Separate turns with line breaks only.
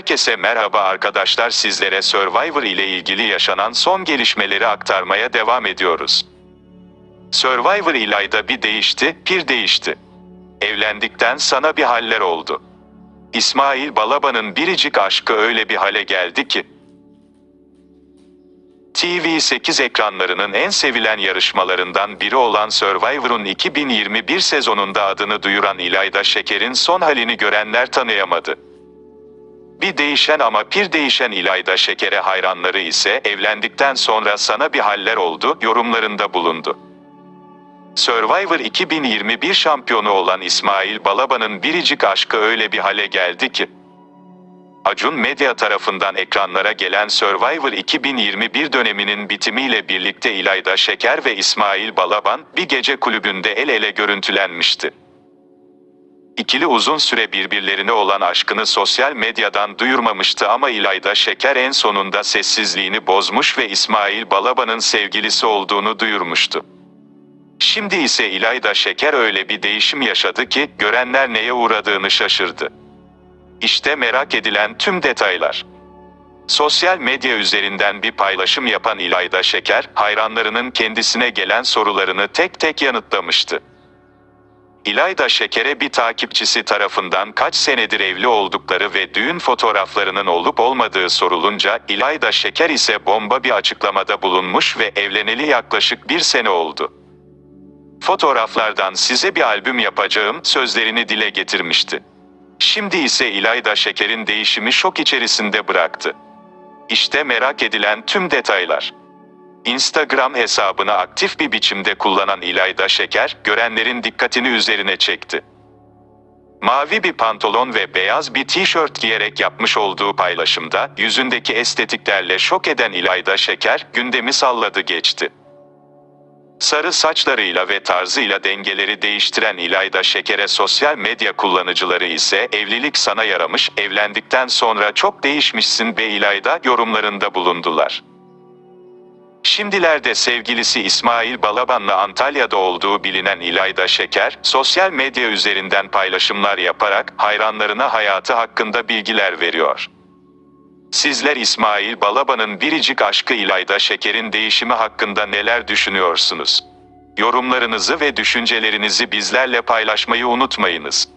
Herkese merhaba arkadaşlar sizlere Survivor ile ilgili yaşanan son gelişmeleri aktarmaya devam ediyoruz. Survivor İlayda bir değişti, pir değişti. Evlendikten sana bir haller oldu. İsmail Balaban'ın biricik aşkı öyle bir hale geldi ki. TV8 ekranlarının en sevilen yarışmalarından biri olan Survivor'un 2021 sezonunda adını duyuran İlayda Şeker'in son halini görenler tanıyamadı. Bir değişen ama pir değişen İlayda Şeker'e hayranları ise evlendikten sonra sana bir haller oldu yorumlarında bulundu. Survivor 2021 şampiyonu olan İsmail Balaban'ın biricik aşkı öyle bir hale geldi ki. Acun Medya tarafından ekranlara gelen Survivor 2021 döneminin bitimiyle birlikte İlayda Şeker ve İsmail Balaban bir gece kulübünde el ele görüntülenmişti. İkili uzun süre birbirlerine olan aşkını sosyal medyadan duyurmamıştı ama İlayda Şeker en sonunda sessizliğini bozmuş ve İsmail Balaban'ın sevgilisi olduğunu duyurmuştu. Şimdi ise İlayda Şeker öyle bir değişim yaşadı ki görenler neye uğradığını şaşırdı. İşte merak edilen tüm detaylar. Sosyal medya üzerinden bir paylaşım yapan İlayda Şeker, hayranlarının kendisine gelen sorularını tek tek yanıtlamıştı. İlayda Şeker'e bir takipçisi tarafından kaç senedir evli oldukları ve düğün fotoğraflarının olup olmadığı sorulunca İlayda Şeker ise bomba bir açıklamada bulunmuş ve evleneli yaklaşık bir sene oldu. Fotoğraflardan size bir albüm yapacağım sözlerini dile getirmişti. Şimdi ise İlayda Şeker'in değişimi şok içerisinde bıraktı. İşte merak edilen tüm detaylar. Instagram hesabını aktif bir biçimde kullanan İlayda Şeker, görenlerin dikkatini üzerine çekti. Mavi bir pantolon ve beyaz bir tişört giyerek yapmış olduğu paylaşımda, yüzündeki estetiklerle şok eden İlayda Şeker, gündemi salladı geçti. Sarı saçlarıyla ve tarzıyla dengeleri değiştiren İlayda Şeker'e sosyal medya kullanıcıları ise evlilik sana yaramış, evlendikten sonra çok değişmişsin be İlayda yorumlarında bulundular. Şimdilerde sevgilisi İsmail Balaban'la Antalya'da olduğu bilinen İlayda Şeker, sosyal medya üzerinden paylaşımlar yaparak hayranlarına hayatı hakkında bilgiler veriyor. Sizler İsmail Balaban'ın biricik aşkı İlayda Şeker'in değişimi hakkında neler düşünüyorsunuz? Yorumlarınızı ve düşüncelerinizi bizlerle paylaşmayı unutmayınız.